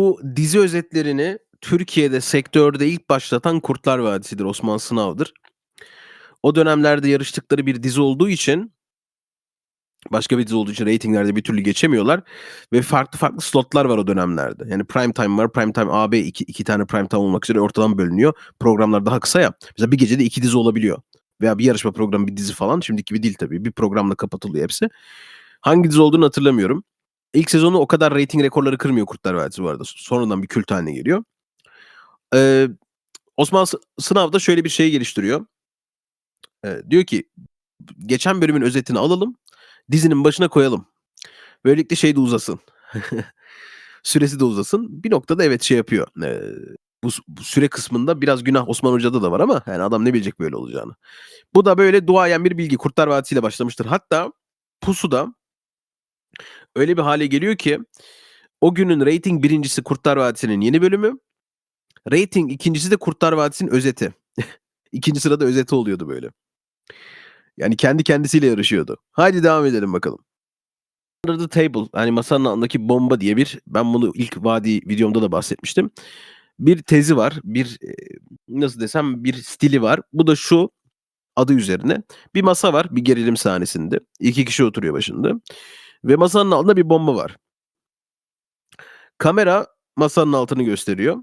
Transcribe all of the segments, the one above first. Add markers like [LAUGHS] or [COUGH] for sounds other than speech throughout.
Bu dizi özetlerini Türkiye'de sektörde ilk başlatan Kurtlar Vadisi'dir, Osman Sınav'dır. O dönemlerde yarıştıkları bir dizi olduğu için başka bir dizi olduğu için reytinglerde bir türlü geçemiyorlar ve farklı farklı slotlar var o dönemlerde. Yani prime time var. Prime time AB iki, iki tane prime time olmak üzere ortadan bölünüyor. Programlar daha kısa ya. Mesela bir gecede iki dizi olabiliyor. Veya bir yarışma programı bir dizi falan. Şimdiki bir değil tabii. Bir programla kapatılıyor hepsi. Hangi dizi olduğunu hatırlamıyorum. İlk sezonu o kadar rating rekorları kırmıyor Kurtlar Vadisi bu arada. Sonradan bir kült haline geliyor. Ee, Osman S- Sınav da şöyle bir şey geliştiriyor. Ee, diyor ki geçen bölümün özetini alalım. Dizinin başına koyalım. Böylelikle şey de uzasın. [LAUGHS] Süresi de uzasın. Bir noktada evet şey yapıyor. Ee, bu, bu süre kısmında biraz günah Osman Hoca'da da var ama yani adam ne bilecek böyle olacağını. Bu da böyle duayen bir bilgi. Kurtlar Vadisi ile başlamıştır. Hatta Pusu'da öyle bir hale geliyor ki o günün rating birincisi Kurtlar Vadisi'nin yeni bölümü. Rating ikincisi de Kurtlar Vadisi'nin özeti. [LAUGHS] İkinci sırada özeti oluyordu böyle. Yani kendi kendisiyle yarışıyordu. Haydi devam edelim bakalım. Under the Table hani masanın altındaki bomba diye bir ben bunu ilk vadi videomda da bahsetmiştim. Bir tezi var. Bir e, nasıl desem bir stili var. Bu da şu adı üzerine. Bir masa var bir gerilim sahnesinde. İki kişi oturuyor başında. Ve masanın altında bir bomba var. Kamera masanın altını gösteriyor.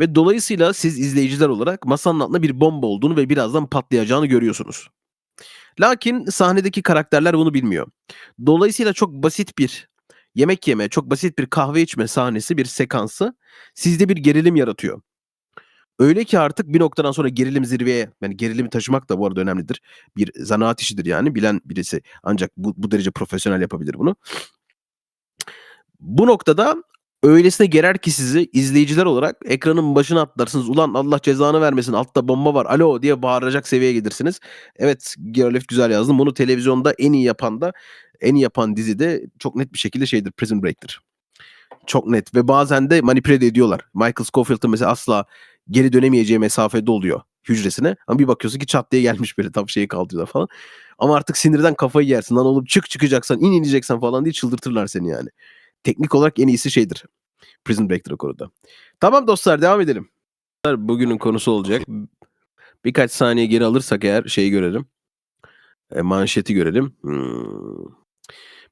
Ve dolayısıyla siz izleyiciler olarak masanın altında bir bomba olduğunu ve birazdan patlayacağını görüyorsunuz. Lakin sahnedeki karakterler bunu bilmiyor. Dolayısıyla çok basit bir yemek yeme, çok basit bir kahve içme sahnesi, bir sekansı sizde bir gerilim yaratıyor. Öyle ki artık bir noktadan sonra gerilim zirveye, yani gerilimi taşımak da bu arada önemlidir. Bir zanaat işidir yani. Bilen birisi ancak bu, bu derece profesyonel yapabilir bunu. Bu noktada öylesine gerer ki sizi izleyiciler olarak ekranın başına atlarsınız. Ulan Allah cezanı vermesin altta bomba var alo diye bağıracak seviyeye gelirsiniz. Evet Gerolef güzel yazdım. Bunu televizyonda en iyi yapan da en iyi yapan dizide çok net bir şekilde şeydir Prison Break'tir. Çok net ve bazen de manipüle de ediyorlar. Michael Scofield'ın mesela asla geri dönemeyeceği mesafede oluyor hücresine. Ama bir bakıyorsun ki çat diye gelmiş böyle tam şeyi kaldırıyorlar falan. Ama artık sinirden kafayı yersin. Lan oğlum çık çıkacaksan in ineceksen falan diye çıldırtırlar seni yani. Teknik olarak en iyisi şeydir. Prison Break'tir o. Tamam dostlar devam edelim. Bugünün konusu olacak. Birkaç saniye geri alırsak eğer şeyi görelim. E, manşeti görelim. Hmm.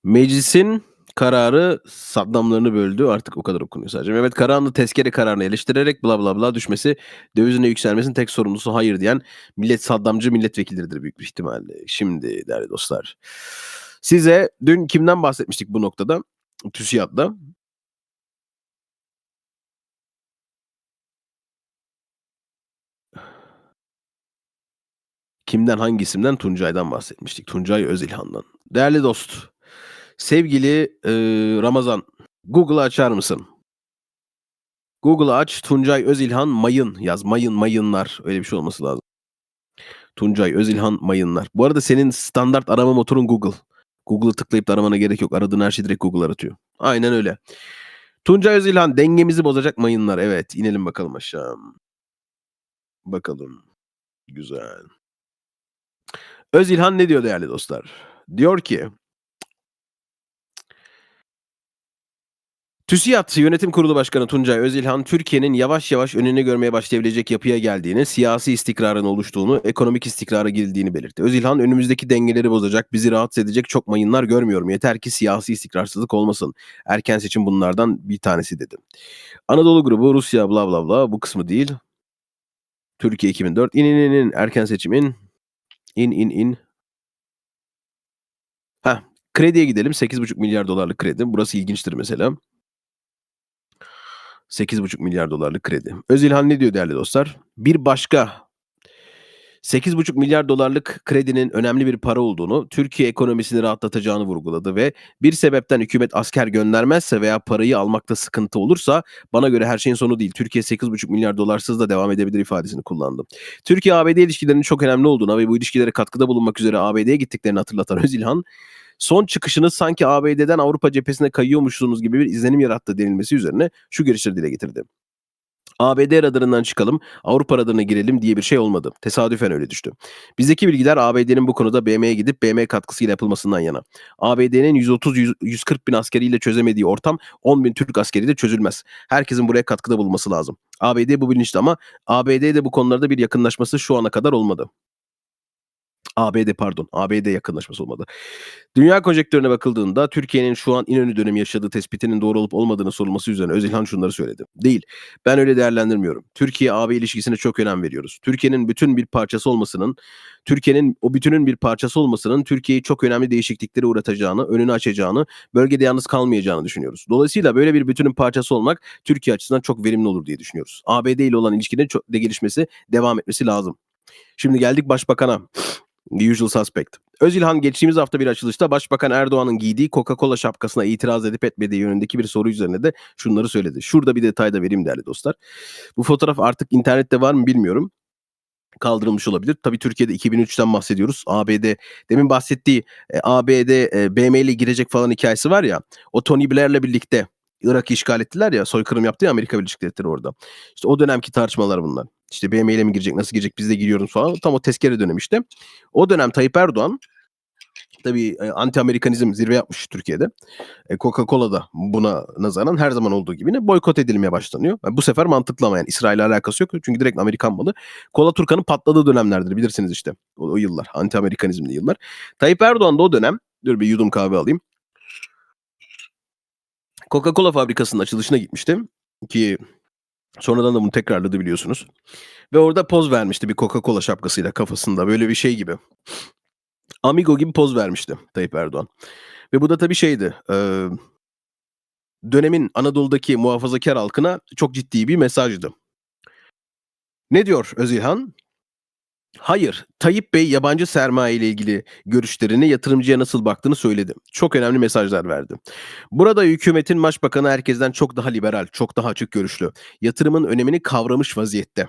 Meclisin kararı Saddamlarını böldü. Artık o kadar okunuyor sadece. Mehmet Karahanlı tezkere kararını eleştirerek bla bla bla düşmesi dövizine yükselmesinin tek sorumlusu hayır diyen millet Saddamcı milletvekilleridir büyük bir ihtimalle. Şimdi değerli dostlar. Size dün kimden bahsetmiştik bu noktada? TÜSİAD'da. Kimden hangi isimden? Tuncay'dan bahsetmiştik. Tuncay Özilhan'dan. Değerli dost, sevgili e, Ramazan, Google'ı açar mısın? Google'ı aç, Tuncay Özilhan mayın yaz. Mayın, mayınlar. Öyle bir şey olması lazım. Tuncay Özilhan mayınlar. Bu arada senin standart arama motorun Google. Google'ı tıklayıp da aramana gerek yok. Aradığın her şey direkt Google aratıyor. Aynen öyle. Tuncay Özilhan dengemizi bozacak mayınlar. Evet inelim bakalım aşağı. Bakalım. Güzel. Özilhan ne diyor değerli dostlar? Diyor ki TÜSİAD Yönetim Kurulu Başkanı Tuncay Özilhan, Türkiye'nin yavaş yavaş önünü görmeye başlayabilecek yapıya geldiğini, siyasi istikrarın oluştuğunu, ekonomik istikrara girdiğini belirtti. Özilhan, önümüzdeki dengeleri bozacak, bizi rahatsız edecek çok mayınlar görmüyorum. Yeter ki siyasi istikrarsızlık olmasın. Erken seçim bunlardan bir tanesi dedi. Anadolu grubu, Rusya bla bla bla bu kısmı değil. Türkiye 2004. İn in in in erken seçimin. İn in in. Heh, krediye gidelim. 8,5 milyar dolarlık kredi. Burası ilginçtir mesela. 8,5 milyar dolarlık kredi. Özilhan ne diyor değerli dostlar? Bir başka 8,5 milyar dolarlık kredinin önemli bir para olduğunu, Türkiye ekonomisini rahatlatacağını vurguladı ve bir sebepten hükümet asker göndermezse veya parayı almakta sıkıntı olursa bana göre her şeyin sonu değil. Türkiye 8,5 milyar dolarsız da devam edebilir ifadesini kullandı. Türkiye-ABD ilişkilerinin çok önemli olduğuna ve bu ilişkilere katkıda bulunmak üzere ABD'ye gittiklerini hatırlatan Özilhan, son çıkışını sanki ABD'den Avrupa cephesine kayıyormuşsunuz gibi bir izlenim yarattı denilmesi üzerine şu görüşleri dile getirdi. ABD radarından çıkalım, Avrupa radarına girelim diye bir şey olmadı. Tesadüfen öyle düştü. Bizdeki bilgiler ABD'nin bu konuda BM'ye gidip BM katkısıyla yapılmasından yana. ABD'nin 130-140 bin askeriyle çözemediği ortam 10 bin Türk askeriyle çözülmez. Herkesin buraya katkıda bulunması lazım. ABD bu bilinçli ama ABD'de bu konularda bir yakınlaşması şu ana kadar olmadı. ABD pardon. ABD yakınlaşması olmadı. Dünya konjektörüne bakıldığında Türkiye'nin şu an İnönü dönemi yaşadığı tespitinin doğru olup olmadığını sorulması üzerine Özilhan şunları söyledi. Değil. Ben öyle değerlendirmiyorum. Türkiye-AB ilişkisine çok önem veriyoruz. Türkiye'nin bütün bir parçası olmasının, Türkiye'nin o bütünün bir parçası olmasının Türkiye'yi çok önemli değişikliklere uğratacağını, önünü açacağını, bölgede yalnız kalmayacağını düşünüyoruz. Dolayısıyla böyle bir bütünün parçası olmak Türkiye açısından çok verimli olur diye düşünüyoruz. ABD ile olan ilişkinin çok de gelişmesi, devam etmesi lazım. Şimdi geldik başbakana. The usual suspect. Özilhan geçtiğimiz hafta bir açılışta Başbakan Erdoğan'ın giydiği Coca-Cola şapkasına itiraz edip etmediği yönündeki bir soru üzerine de şunları söyledi. Şurada bir detay da vereyim değerli dostlar. Bu fotoğraf artık internette var mı bilmiyorum. Kaldırılmış olabilir. Tabii Türkiye'de 2003'ten bahsediyoruz. ABD demin bahsettiği e, ABD e, BM girecek falan hikayesi var ya. O Tony Blair'le birlikte Irak'ı işgal ettiler ya soykırım yaptı ya Amerika Birleşik Devletleri orada. İşte o dönemki tartışmalar bunlar. İşte BM ile mi girecek nasıl girecek biz de giriyoruz falan. Tam o tezkere dönemi işte. O dönem Tayyip Erdoğan tabii e, anti Amerikanizm zirve yapmış Türkiye'de. E, Coca-Cola da buna nazaran her zaman olduğu gibi ne boykot edilmeye başlanıyor. Yani bu sefer mantıklı ama yani İsrail'le alakası yok. Çünkü direkt Amerikan malı. Kola Turkan'ın patladığı dönemlerdir bilirsiniz işte. O, o yıllar. Anti Amerikanizmli yıllar. Tayyip Erdoğan da o dönem dur bir yudum kahve alayım. Coca-Cola fabrikasının açılışına gitmiştim. Ki sonradan da bunu tekrarladı biliyorsunuz. Ve orada poz vermişti bir Coca-Cola şapkasıyla kafasında. Böyle bir şey gibi. Amigo gibi poz vermişti Tayyip Erdoğan. Ve bu da tabii şeydi. E, dönemin Anadolu'daki muhafazakar halkına çok ciddi bir mesajdı. Ne diyor Özilhan? Hayır, Tayyip Bey yabancı sermaye ile ilgili görüşlerini yatırımcıya nasıl baktığını söyledi. Çok önemli mesajlar verdi. Burada hükümetin başbakanı herkesten çok daha liberal, çok daha açık görüşlü. Yatırımın önemini kavramış vaziyette.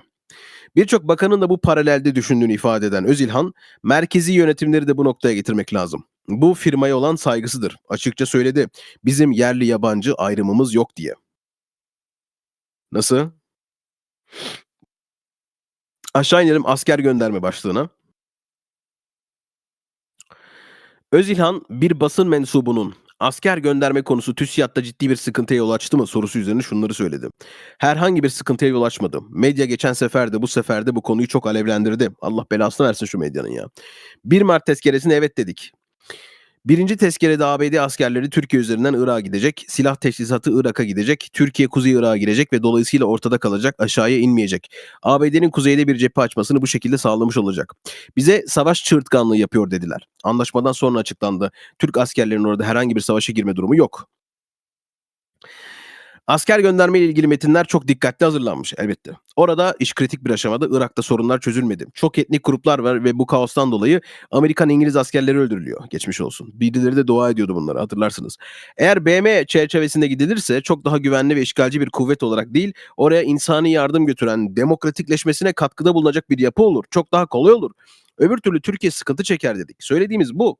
Birçok bakanın da bu paralelde düşündüğünü ifade eden Özilhan, merkezi yönetimleri de bu noktaya getirmek lazım. Bu firmaya olan saygısıdır. Açıkça söyledi. Bizim yerli yabancı ayrımımız yok diye. Nasıl? Aşağı inelim asker gönderme başlığına. Özilhan bir basın mensubunun asker gönderme konusu TÜSİAD'da ciddi bir sıkıntıya yol açtı mı sorusu üzerine şunları söyledi. Herhangi bir sıkıntıya yol açmadı. Medya geçen sefer de bu sefer de bu konuyu çok alevlendirdi. Allah belasını versin şu medyanın ya. 1 Mart tezkeresine evet dedik. Birinci tezkerede ABD askerleri Türkiye üzerinden Irak'a gidecek. Silah teçhizatı Irak'a gidecek. Türkiye Kuzey Irak'a girecek ve dolayısıyla ortada kalacak. Aşağıya inmeyecek. ABD'nin kuzeyde bir cephe açmasını bu şekilde sağlamış olacak. Bize savaş çığırtkanlığı yapıyor dediler. Anlaşmadan sonra açıklandı. Türk askerlerinin orada herhangi bir savaşa girme durumu yok. Asker gönderme ile ilgili metinler çok dikkatli hazırlanmış elbette. Orada iş kritik bir aşamada Irak'ta sorunlar çözülmedi. Çok etnik gruplar var ve bu kaostan dolayı Amerikan İngiliz askerleri öldürülüyor. Geçmiş olsun. Birileri de dua ediyordu bunları hatırlarsınız. Eğer BM çerçevesinde gidilirse çok daha güvenli ve işgalci bir kuvvet olarak değil, oraya insani yardım götüren demokratikleşmesine katkıda bulunacak bir yapı olur. Çok daha kolay olur. Öbür türlü Türkiye sıkıntı çeker dedik. Söylediğimiz bu.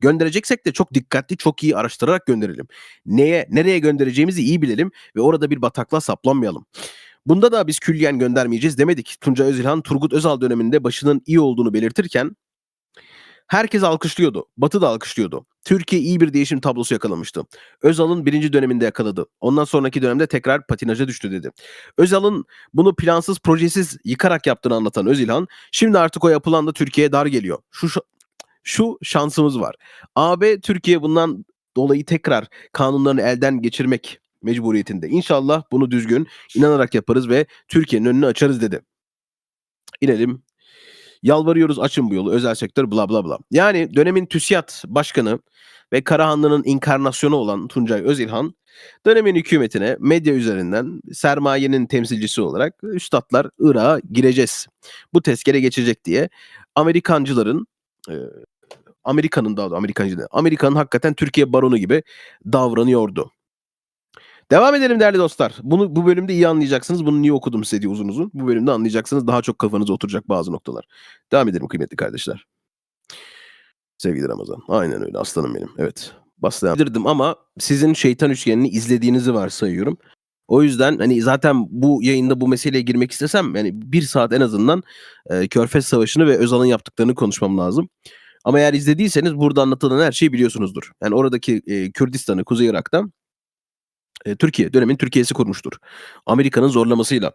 Göndereceksek de çok dikkatli, çok iyi araştırarak gönderelim. Neye, nereye göndereceğimizi iyi bilelim ve orada bir bataklığa saplanmayalım. Bunda da biz külliyen göndermeyeceğiz demedik. Tunca Özilhan Turgut Özal döneminde başının iyi olduğunu belirtirken herkes alkışlıyordu. Batı da alkışlıyordu. Türkiye iyi bir değişim tablosu yakalamıştı. Özal'ın birinci döneminde yakaladı. Ondan sonraki dönemde tekrar patinaja düştü dedi. Özal'ın bunu plansız, projesiz yıkarak yaptığını anlatan Özilhan, şimdi artık o yapılan da Türkiye'ye dar geliyor. Şu şu şansımız var. AB Türkiye bundan dolayı tekrar kanunlarını elden geçirmek mecburiyetinde. İnşallah bunu düzgün inanarak yaparız ve Türkiye'nin önünü açarız dedi. İnelim. Yalvarıyoruz açın bu yolu özel sektör bla bla bla. Yani dönemin TÜSİAD başkanı ve Karahanlı'nın inkarnasyonu olan Tuncay Özilhan dönemin hükümetine medya üzerinden sermayenin temsilcisi olarak üstadlar Irak'a gireceğiz. Bu tezkere geçecek diye Amerikancıların Amerika'nın daha da Amerikancı Amerika'nın hakikaten Türkiye baronu gibi davranıyordu. Devam edelim değerli dostlar. Bunu bu bölümde iyi anlayacaksınız. Bunu niye okudum size diye uzun uzun. Bu bölümde anlayacaksınız. Daha çok kafanıza oturacak bazı noktalar. Devam edelim kıymetli kardeşler. Sevgili Ramazan. Aynen öyle aslanım benim. Evet. Bastırdım ama sizin şeytan üçgenini izlediğinizi varsayıyorum. O yüzden, hani, zaten bu yayında bu meseleye girmek istesem, yani, 1 saat en azından, eee, Körfez Savaşı'nı ve Özal'ın yaptıklarını konuşmam lazım. Ama eğer izlediyseniz burada anlatılan her şeyi biliyorsunuzdur. Yani, oradaki, eee, Kürdistan'ı Kuzey Irak'ta eee, Türkiye, dönemin Türkiye'si kurmuştur. Amerika'nın zorlamasıyla.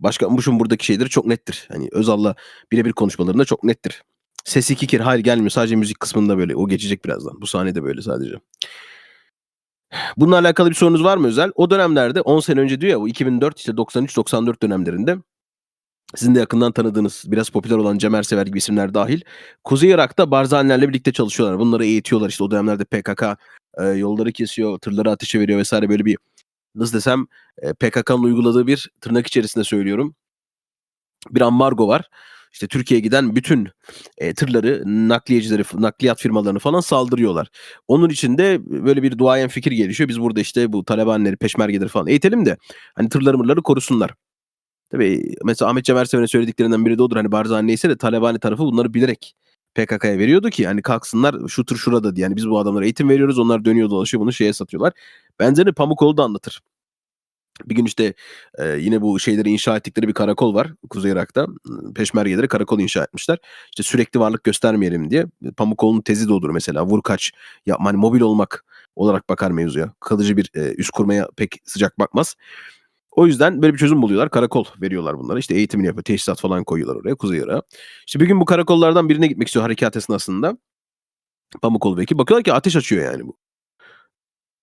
Başkan Bush'un buradaki şeyleri çok nettir. Hani, Özal'la bire bir konuşmalarında çok nettir. Ses 2 kere hayır gelmiyor. Sadece müzik kısmında böyle. O geçecek birazdan. Bu sahnede böyle sadece. Bununla alakalı bir sorunuz var mı özel? O dönemlerde 10 sene önce diyor ya, o 2004, işte 93-94 dönemlerinde sizin de yakından tanıdığınız, biraz popüler olan Cem Ersever gibi isimler dâhil Kuzey Irak'ta Barzanilerle birlikte çalışıyorlar. Bunları eğitiyorlar. İşte o dönemlerde PKK, eee, yolları kesiyor, tırları ateşe veriyor vs. böyle bir nasıl desem, eee, PKK'nın uyguladığı bir tırnak içerisinde söylüyorum bir ambargo var. İşte Türkiye'ye giden bütün, eee, tırları, nakliyecileri, nakliyat firmalarını falan saldırıyorlar. Onun için de böyle bir duayen fikir gelişiyor. Biz burada, işte, bu Talabanileri, Peşmergeleri falan eğitelim de, hani, tırları mırları korusunlar. Tabii, mesela Ahmet Cem Ersever'in söylediklerinden biri de odur. Hani, Barzani neyse de Talabani tarafı bunları bilerek PKK'ya veriyordu ki, hani, kalksınlar şu tır şurada diye. Yani, biz bu adamlara eğitim veriyoruz. Onlar dönüyor dolaşıyor bunu şeye satıyorlar. Benzerini Pamukoğlu da anlatır. Bir gün, işte, eee, yine bu şeyleri inşa ettikleri bir karakol var Kuzey Irak'ta. Peşmergeleri karakol inşa etmişler. İşte, sürekli varlık göstermeyelim diye. Pamukoğlu'nun tezi de odur mesela. Vur kaç yapma, hani, mobil olmak olarak bakar mevzuya. Kalıcı bir, eee, üs kurmaya pek sıcak bakmaz. O yüzden böyle bir çözüm buluyorlar. Karakol veriyorlar bunlara. İşte, eğitimini yapıyor. Teçhizat falan koyuyorlar oraya Kuzey Irak'a. İşte, bir gün bu karakollardan birine gitmek istiyor harekat esnasında. Pamukoğlu vekil. Bakıyorlar ki ateş açıyor yani bu.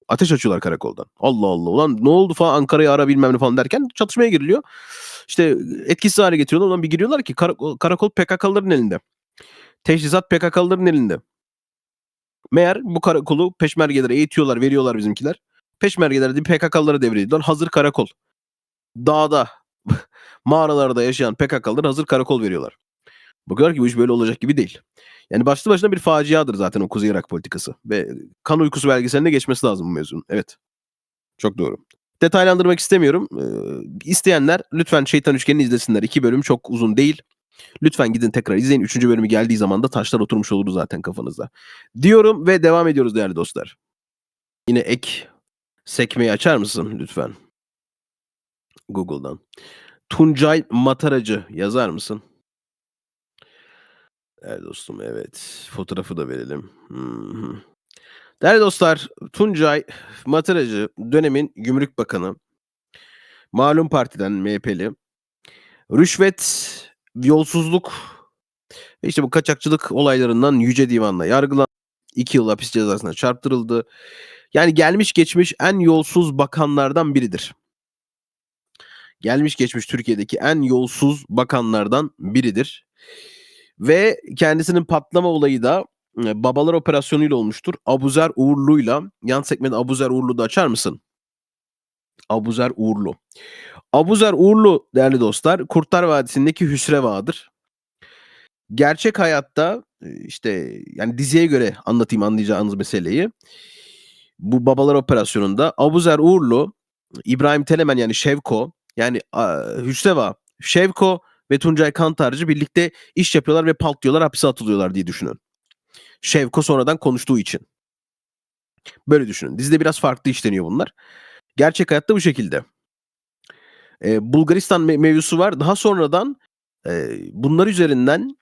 Ateş açıyorlar karakoldan. Allah Allah! Ulan ne oldu falan Ankara'yı ara bilmem ne falan derken çatışmaya giriliyor. İşte, etkisiz hâle getiriyorlar. Ulan bir giriyorlar ki karakol PKK'lıların elinde. Teçhizat PKK'lıların elinde. Meğer bu karakolu Peşmergelere eğitiyorlar, veriyorlar bizimkiler. Peşmergeler de PKK'lılara devrediyorlar. Hazır karakol. Dağda, [LAUGHS] mağaralarda yaşayan PKK'lılara hazır karakol veriyorlar. Bakıyorlar ki bu iş böyle olacak gibi değil. Yani, başlı başına bir faciadır zaten o Kuzey Irak politikası ve kan uykusu belgeseline geçmesi lazım bu mevzunun. Evet. Çok doğru. Detaylandırmak istemiyorum. Eee, isteyenler lütfen Şeytan Üçgeni'ni izlesinler. 2 bölüm çok uzun değil. Lütfen gidin tekrar izleyin. 3. bölümü geldiği zaman da taşlar oturmuş olur zaten kafanızda. Diyorum ve devam ediyoruz değerli dostlar. Yine ek sekmeyi açar mısın lütfen? Google'dan. Tuncay Mataracı yazar mısın? Değerli dostum, evet. Fotoğrafı da verelim. Değerli dostlar, Tuncay Mataracı dönemin Gümrük Bakanı. Malum partiden MHP'li. Rüşvet, yolsuzluk ve işte bu kaçakçılık olaylarından Yüce Divan'la yargılandı. 2 yıl hapis cezasına çarptırıldı. Yani gelmiş geçmiş en yolsuz bakanlardan biridir. Gelmiş geçmiş Türkiye'deki en yolsuz bakanlardan biridir. Ve kendisinin patlama olayı da, eee, Babalar Operasyonu'yla olmuştur. Abuzer Uğurlu'yla yan sekmede Abuzer Uğurlu da açar mısın? Abuzer Uğurlu. Abuzer Uğurlu değerli dostlar, Kurtlar Vadisi'ndeki Hüsreva'dır. Gerçek hayatta, eee, işte, yani diziye göre anlatayım anlayacağınız meseleyi. Bu Babalar Operasyonu'nda Abuzer Uğurlu, İbrahim Telemen yani Şevko, yani, aaa, Hüsreva, Şevko ve Tuncay Kantarcı birlikte iş yapıyorlar ve patlıyorlar, hapse atılıyorlar diye düşünün. Şevko sonradan konuştuğu için. Böyle düşünün. Dizide biraz farklı işleniyor bunlar. Gerçek hayatta bu şekilde. Eee, Bulgaristan me mevzusu var. Daha sonradan, eee, bunlar üzerinden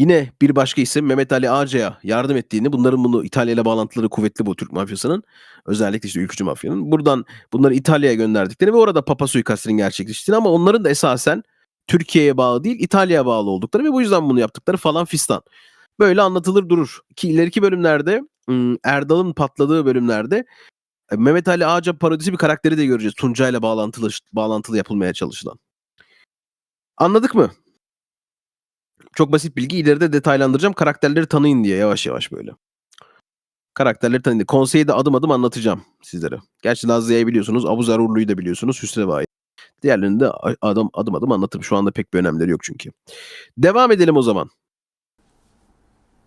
yine bir başka isim Mehmet Ali Ağca'ya yardım ettiğini, bunların bunu İtalya'yla bağlantıları kuvvetli bu Türk mafyasının. Özellikle işte ülkücü mafyanın. Buradan bunları İtalya'ya gönderdiklerini ve orada Papa suikastinin gerçekleştiğini ama onların da esasen Türkiye'ye bağlı değil, İtalya'ya bağlı oldukları ve bu yüzden bunu yaptıkları falan fistan. Böyle anlatılır durur. Ki ileriki bölümlerde, Erdal'ın patladığı bölümlerde, eee, Mehmet Ali Ağca parodisi bir karakteri de göreceğiz. Tuncay'la bağlantılı bağlantılı yapılmaya çalışılan. Anladık mı? Çok basit bilgi. İleride detaylandıracağım. Karakterleri tanıyın diye yavaş yavaş böyle. Karakterleri tanıyın diye. Konseyi de adım adım anlatacağım sizlere. Gerçi Lazlı'yı biliyorsunuz. Abuzer Uğurlu'yu da biliyorsunuz. Hüsreva'yı. Diğerlerini de adım adım adım anlatırım. Şu anda pek bir önemleri yok çünkü. Devam edelim o zaman.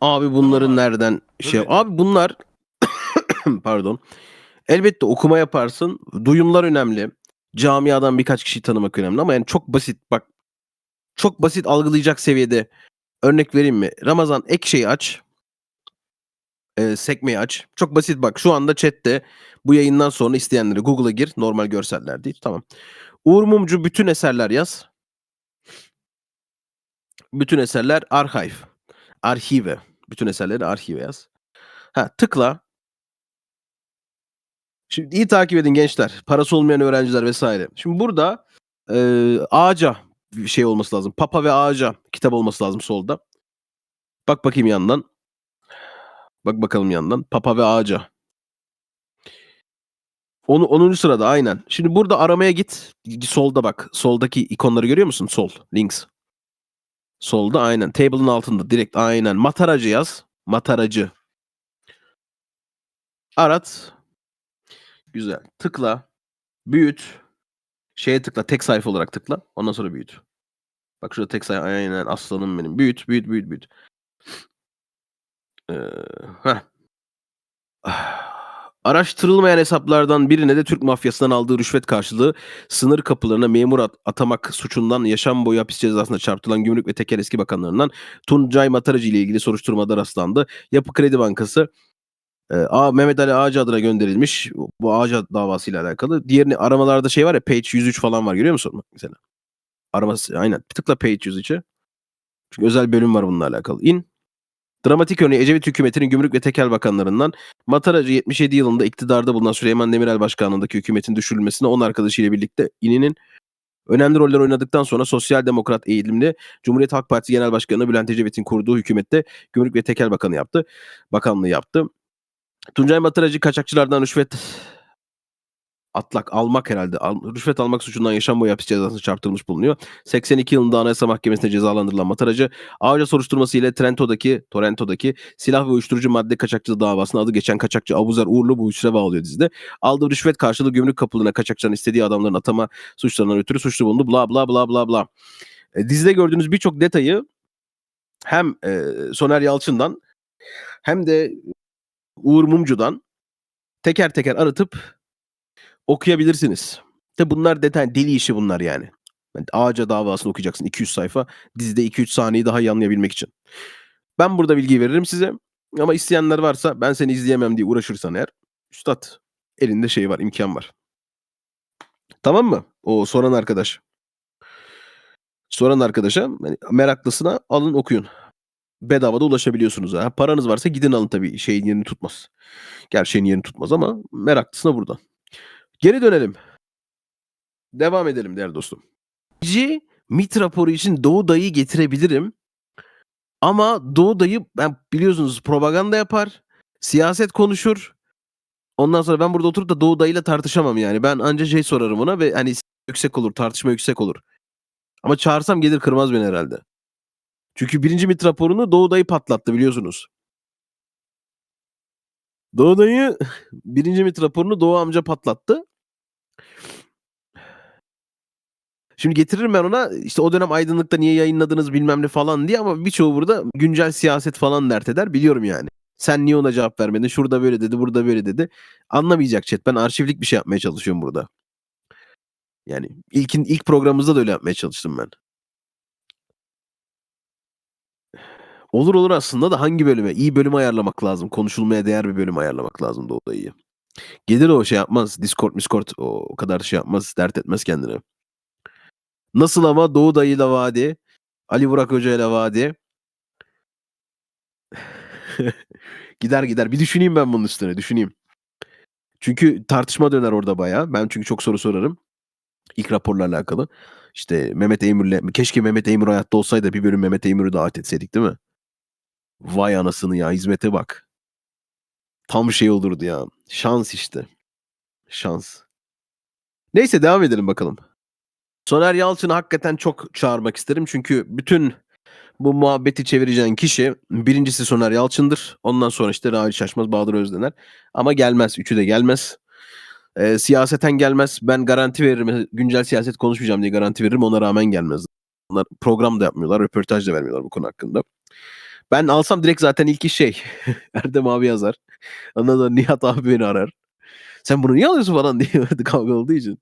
Abi bunların nereden şey Tabii. Abi bunlar [COUGHS] pardon. Elbette okuma yaparsın. Duyumlar önemli. Camiadan birkaç kişiyi tanımak önemli ama yani çok basit bak çok basit algılayacak seviyede örnek vereyim mi? Ramazan Ekşi'yi aç. Eee, sekmeyi aç. Çok basit bak şu anda chat'te bu yayından sonra isteyenleri Google'a gir. Normal görseller değil. Tamam. Uğur Mumcu bütün eserler yaz. Bütün eserler archive. Arhive. Bütün eserleri arhive yaz. Ha, tıkla. Şimdi iyi takip edin gençler. Parası olmayan öğrenciler vesaire. Şimdi burada eee, ağaca bir şey olması lazım. Papa ve ağaca kitap olması lazım solda. Bak bakayım yandan. Bak bakalım yandan. Papa ve ağaca. Onu 10. sırada aynen. Şimdi burada aramaya git. Solda bak. Soldaki ikonları görüyor musun? Sol. Links. Solda aynen. Table'ın altında direkt aynen. Mataracı yaz. Mataracı. Arat. Güzel. Tıkla. Büyüt. Şeye tıkla. Tek sayfa olarak tıkla. Ondan sonra büyüt. Bak şurada tek sayfa. Aynen aslanım benim. Büyüt, büyüt, büyüt, büyüt. Ee, heh. [SIGHS] Araştırılmayan hesaplardan birine de Türk mafyasından aldığı rüşvet karşılığı sınır kapılarına memur at- atamak suçundan yaşam boyu hapis cezasına çarpıtılan Gümrük ve Teker eski bakanlarından Tuncay Mataracı ile ilgili soruşturmada rastlandı. Yapı Kredi Bankası e, Mehmet Ali Ağacı adına gönderilmiş. Bu Ağacı davasıyla alakalı. Diğerini aramalarda şey var ya page 103 falan var görüyor musun mesela? Araması aynen. Tıkla page 103'e. Çünkü özel bölüm var bununla alakalı. İn. Dramatik örneği Ecevit hükümetinin Gümrük ve Tekel Bakanlarından Mataracı 77 yılında iktidarda bulunan Süleyman Demirel başkanlığındaki hükümetin düşürülmesine 10 arkadaşıyla birlikte İNİ'nin önemli roller oynadıktan sonra sosyal demokrat eğilimli Cumhuriyet Halk Partisi Genel Başkanı Bülent Ecevit'in kurduğu hükümette Gümrük ve Tekel Bakanı yaptı. Bakanlığı yaptı. Tuncay Mataracı kaçakçılardan rüşvet atlak almak herhalde. Al, rüşvet almak suçundan yaşam boyu hapis cezasına çarptırılmış bulunuyor. 82 yılında Anayasa Mahkemesi'nde cezalandırılan Mataracı Ağaca soruşturması ile Trento'daki, Toronto'daki silah ve uyuşturucu madde kaçakçılığı davasında adı geçen kaçakçı Abuzer Uğurlu bu üçüne bağlıyor dizide. Aldığı rüşvet karşılığı gümrük kapılarına kaçakçıların istediği adamların atama suçlarından ötürü suçlu bulundu. Bla bla bla bla bla. E, dizide gördüğünüz birçok detayı hem e, Soner Yalçın'dan hem de Uğur Mumcu'dan teker teker aratıp okuyabilirsiniz. De bunlar detay deli işi bunlar yani. Yani Ağaca davasını okuyacaksın 200 sayfa. Dizide 2-3 sahneyi daha iyi anlayabilmek için. Ben burada bilgi veririm size. Ama isteyenler varsa ben seni izleyemem diye uğraşırsan eğer. Üstad elinde şey var imkan var. Tamam mı? O soran arkadaş. Soran arkadaşa meraklısına alın okuyun. Bedavada ulaşabiliyorsunuz. Ha, paranız varsa gidin alın tabii. Şeyin yerini tutmaz. Gerçeğin yerini tutmaz ama meraklısına buradan. Geri dönelim. Devam edelim değerli dostum. İkinci MIT raporu için Doğu Dayı getirebilirim. Ama Doğu Dayı ben biliyorsunuz propaganda yapar. Siyaset konuşur. Ondan sonra ben burada oturup da Doğu Dayı'yla tartışamam yani. Ben anca şey sorarım ona ve hani yüksek olur, tartışma yüksek olur. Ama çağırsam gelir kırmaz beni herhalde. Çünkü birinci MIT raporunu Doğu Dayı patlattı biliyorsunuz. Doğu Dayı [LAUGHS] birinci MIT raporunu Doğu amca patlattı. Şimdi getiririm ben ona işte o dönem aydınlıkta niye yayınladınız bilmem ne falan diye ama birçoğu burada güncel siyaset falan dert eder biliyorum yani. Sen niye ona cevap vermedin? Şurada böyle dedi, burada böyle dedi. Anlamayacak chat. Ben arşivlik bir şey yapmaya çalışıyorum burada. Yani ilkin ilk programımızda da öyle yapmaya çalıştım ben. Olur olur aslında da hangi bölüme? İyi bölüm ayarlamak lazım. Konuşulmaya değer bir bölüm ayarlamak lazım da o da iyi. Gelir o şey yapmaz. Discord, Discord o, kadar şey yapmaz. Dert etmez kendine. Nasıl ama Doğu Dayı'yla Vadi, Ali Burak Hoca'yla Vadi. [LAUGHS] gider gider. Bir düşüneyim ben bunun üstüne. Düşüneyim. Çünkü tartışma döner orada bayağı. Ben çünkü çok soru sorarım. İlk raporla alakalı. İşte Mehmet Eymür'le keşke Mehmet Eymür hayatta olsaydı bir bölüm Mehmet Eymür'ü davet etseydik değil mi? Vay anasını ya hizmete bak. Tam şey olurdu ya. Şans işte. Şans. Neyse devam edelim bakalım. Soner Yalçın'ı hakikaten çok çağırmak isterim. Çünkü bütün bu muhabbeti çevireceğin kişi birincisi Soner Yalçın'dır. Ondan sonra işte Rahi Şaşmaz, Bahadır Özdener. Ama gelmez. Üçü de gelmez. Ee, siyaseten gelmez. Ben garanti veririm. Güncel siyaset konuşmayacağım diye garanti veririm. Ona rağmen gelmez. Onlar program da yapmıyorlar. Röportaj da vermiyorlar bu konu hakkında. Ben alsam direkt zaten ilk iş şey. [LAUGHS] Erdem abi yazar. Ondan Nihat abi beni arar. Sen bunu niye alıyorsun falan [LAUGHS] diye kavga olduğu için.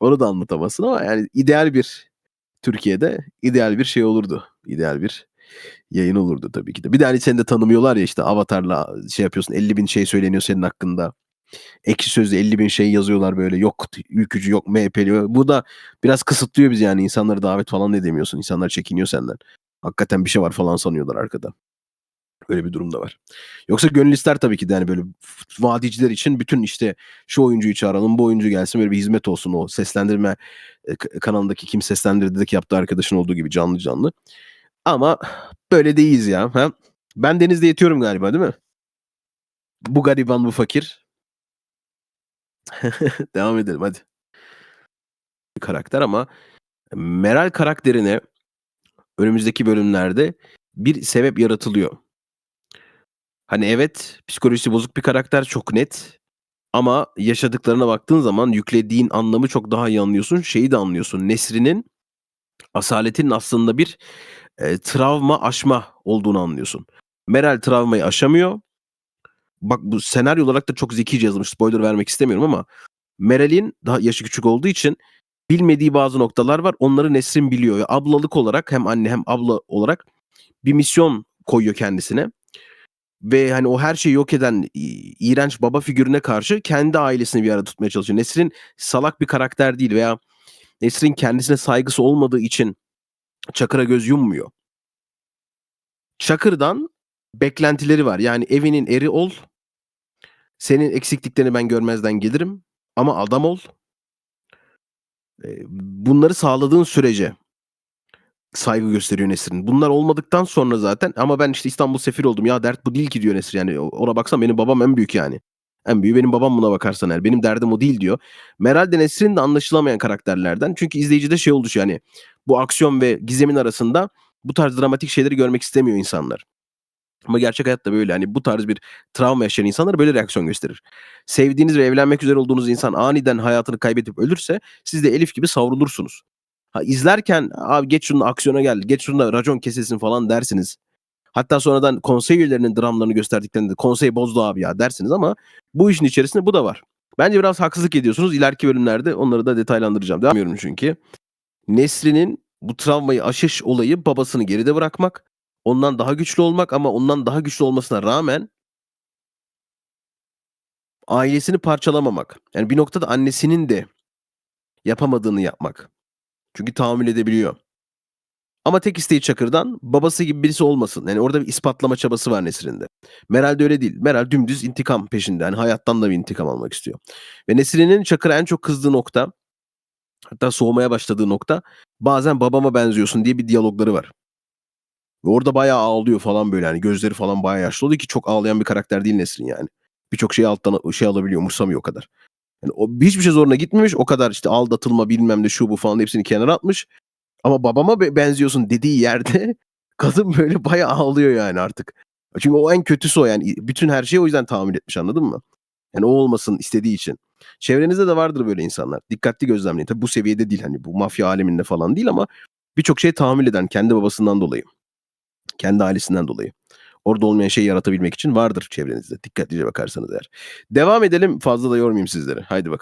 Onu da anlatamazsın ama yani ideal bir Türkiye'de ideal bir şey olurdu. İdeal bir Yayın olurdu tabii ki de. Bir de, hani, seni de tanımıyorlar ya, işte, avatarla şey yapıyorsun, 50.000 şey söyleniyor senin hakkında. Ekşi Sözlük'e 50.000 şey yazıyorlar böyle. Yok ülkücü, yok MHP'li. Bu da biraz kısıtlıyor bizi yani. İnsanları davet falan edemiyorsun. İnsanlar çekiniyor senden. Hakikaten bir şey var falan sanıyorlar arkada. Öyle bir durum da var. Yoksa gönül ister tabii ki de, hani, böyle vadiciler için bütün, işte, şu oyuncuyu çağıralım, bu oyuncu gelsin, böyle bir hizmet olsun o seslendirme, k kanalındaki Kim Seslendirdi'deki yaptığı arkadaşın olduğu gibi canlı canlı. Ama böyle değiliz ya. Ha? Ben denizde yetiyorum galiba, değil mi? Bu gariban, bu fakir. [LAUGHS] Devam edelim hadi. Karakter ama Meral karakterine önümüzdeki bölümlerde bir sebep yaratılıyor. Hani, evet, psikolojisi bozuk bir karakter, çok net ama yaşadıklarına baktığın zaman yüklediğin anlamı çok daha iyi anlıyorsun. Şeyi de anlıyorsun, Nesrin'in asaletinin aslında bir, eee, travma aşma olduğunu anlıyorsun. Meral travmayı aşamıyor. Bak bu senaryo olarak da çok zekice yazılmış. Spoiler vermek istemiyorum ama Meral'in daha yaşı küçük olduğu için bilmediği bazı noktalar var. Onları Nesrin biliyor ablalık olarak hem anne hem abla olarak bir misyon koyuyor kendisine. Ve, hani, o her şeyi yok eden iğrenç baba figürüne karşı kendi ailesini bir arada tutmaya çalışıyor. Nesrin salak bir karakter değil veya Nesrin kendisine saygısı olmadığı için Çakır'a göz yummuyor. Çakır'dan beklentileri var. Yani evinin eri ol. Senin eksikliklerini ben görmezden gelirim ama adam ol. Bunları sağladığın sürece saygı gösteriyor Nesrin. Bunlar olmadıktan sonra zaten ama ben, işte, İstanbul sefiri oldum. Ya dert bu değil ki diyor Nesrin yani. Ona baksan benim babam en büyük yani. En büyüğü benim babam buna bakarsan eğer. Benim derdim o değil diyor. Meral de Nesrin de anlaşılamayan karakterlerden. Çünkü izleyicide şey oluşuyor, hani, bu aksiyon ve gizemin arasında bu tarz dramatik şeyleri görmek istemiyor insanlar. Ama gerçek hayatta böyle. Hani, bu tarz bir travma yaşayan insanlar böyle reaksiyon gösterir. Sevdiğiniz ve evlenmek üzere olduğunuz insan aniden hayatını kaybedip ölürse siz de Elif gibi savrulursunuz. Ha, izlerken "Abi geç şunun aksiyona gel, geç şunda racon kesilsin." falan dersiniz. Hatta sonradan konsey üyelerinin dramlarını gösterdiklerinde "Konsey bozdu abi ya." dersiniz ama bu işin içerisinde bu da var. Bence biraz haksızlık ediyorsunuz. İleriki bölümlerde onları da detaylandıracağım. Devam çünkü. Nesrin'in bu travmayı aşış olayı babasını geride bırakmak, ondan daha güçlü olmak ama ondan daha güçlü olmasına rağmen ailesini parçalamamak. Yani bir noktada annesinin de yapamadığını yapmak. Çünkü tahammül edebiliyor. Ama tek isteği Çakır'dan babası gibi birisi olmasın. Yani orada bir ispatlama çabası var Nesrin'de. Meral'de öyle değil. Meral dümdüz intikam peşinde. Hani hayattan da bir intikam almak istiyor. Ve Nesrin'in Çakır'a en çok kızdığı nokta, hatta soğumaya başladığı nokta, bazen babama benziyorsun diye bir diyalogları var. Ve orada bayağı ağlıyor falan böyle hani gözleri falan bayağı yaşlı oluyor ki çok ağlayan bir karakter değil Nesrin yani. Birçok şeyi alttan şey alabiliyor, umursamıyor o kadar. Yani o hiçbir şey zoruna gitmemiş. O kadar işte aldatılma bilmem ne şu bu falan hepsini kenara atmış. Ama babama be benziyorsun dediği yerde [LAUGHS] kadın böyle bayağı ağlıyor yani artık. Çünkü o en kötüsü o yani. Bütün her şeyi o yüzden tahammül etmiş anladın mı? Yani o olmasın istediği için. Çevrenizde de vardır böyle insanlar. Dikkatli gözlemleyin. Tabii bu seviyede değil hani bu mafya aleminde falan değil ama birçok şeye tahammül eden kendi babasından dolayı. Kendi ailesinden dolayı. Orada olmayan şeyi yaratabilmek için vardır çevrenizde. Dikkatlice bakarsanız eğer. Devam edelim. Fazla da yormayayım sizleri. Haydi bakalım.